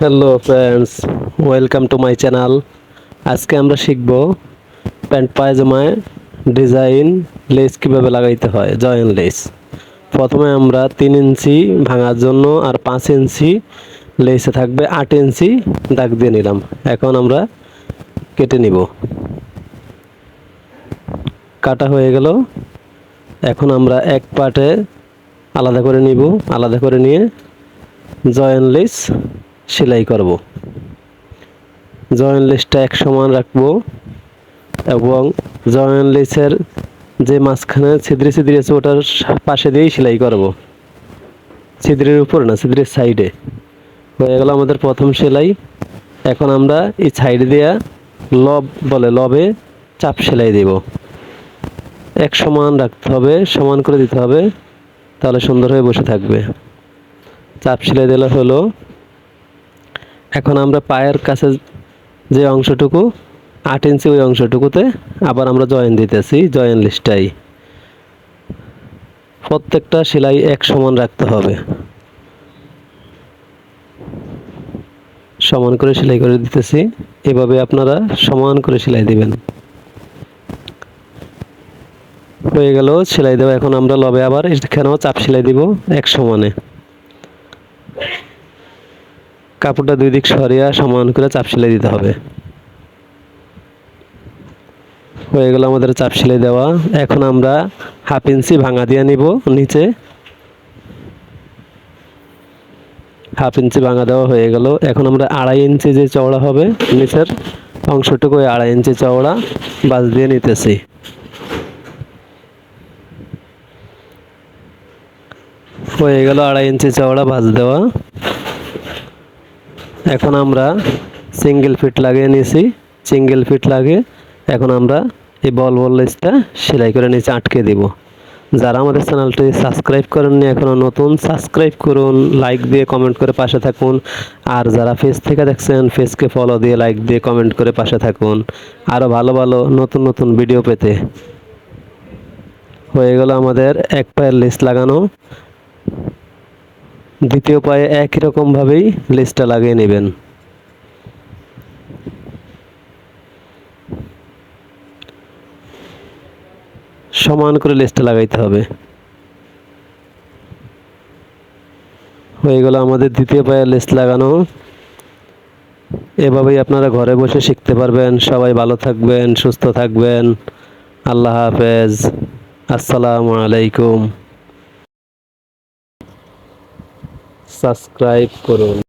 Hello friends, welcome to my channel. আজকে আমরা শিখব প্যান্ট পায়জামায় ডিজাইন লেস কীভাবে লাগাইতে হয় জয়েন লেস। প্রথমে আমরা তিন ইঞ্চি ভাঙার জন্য আর পাঁচ ইঞ্চি লেসে থাকবে আট ইঞ্চি দাগ দিয়ে নিলাম। এখন আমরা কেটে নিব। কাটা হয়ে গেল। এখন আমরা এক পার্টে আলাদা করে নিব। আলাদা করে নিয়ে জয়েন লেস সেলাই করব। জয়েন লেসটা এক সমান রাখব এবং জয়েন লেসের যে মাঝখানে ছিদ্রে ছিদ্রে আছে ওটার পাশে দিয়েই সেলাই করব। ছিদ্রের উপর না, ছিদ্রের সাইডে হয়ে গেল আমাদের প্রথম সেলাই। এখন আমরা এই সাইড দিয়া লব বলে লবে চাপ সেলাই দেব। এক সমান রাখতে হবে, সমান করে দিতে হবে, তাহলে সুন্দর হয়ে বসে থাকবে। চাপ সেলাই দিলে হলো এখন আমরা পায়ের কাছে যে অংশটুকু, আট ইঞ্চি ওই অংশটুকুতে আবার আমরা জয়েন দিতেছি, জয়েন লিস্টটাই। প্রত্যেকটা সেলাই এক সমান রাখতে হবে। সমান করে সেলাই করে দিতেছি। এভাবে আপনারা সমান করে সেলাই দিবেন। হয়ে গেল সেলাই দেওয়া। এখন আমরা লবে আবার এখানেও চাপ সেলাই দিব এক সমানে। কাপড়টা দুই দিক সরিয়ে সমান করে চাপ সেলাই দিতে হবে। হয়ে গেল আমাদের চাপ সেলাই দেওয়া। এখন আমরা হাফ ইঞ্চি ভাঙা দিয়ে নিব নিচে। হাফ ইঞ্চি ভাঙা দেওয়া হয়ে গেল। এখন আমরা আড়াই ইঞ্চি যে চওড়া হবে, নিচের অংশটুকু আড়াই ইঞ্চি চওড়া বাজ দিয়ে নিতেছি। হয়ে গেল আড়াই ইঞ্চি চওড়া ভাজ দেওয়া। এখন আমরা সিঙ্গেল ফিট লাগিয়ে নিয়েছি। সিঙ্গেল ফিট লাগিয়ে এখন আমরা এই বল বল লেসটা সেলাই করে নিচে আটকে দিব। যারা আমাদের চ্যানেলটি সাবস্ক্রাইব করেননি এখনও নতুন সাবস্ক্রাইব করুন লাইক দিয়ে কমেন্ট করে পাশে থাকুন। আর যারা ফেস থেকে দেখছেন ফেসকে ফলো দিয়ে লাইক দিয়ে কমেন্ট করে পাশে থাকুন। আরও ভালো ভালো নতুন নতুন ভিডিও পেতে। হয়ে গেল আমাদের এক পায়ের লেস লাগানো। দ্বিতীয় পায়ে একই রকমভাবেই লেসটা লাগিয়ে নেবেন। সমান করে লেসটা লাগাইতে হবে। হয়ে গেল আমাদের দ্বিতীয় পায়ে লেস লাগানো। এভাবেই আপনারা ঘরে বসে শিখতে পারবেন। সবাই ভালো থাকবেন, সুস্থ থাকবেন। আল্লাহ হাফেজ। আসসালামু আলাইকুম। সাবস্ক্রাইব করুন।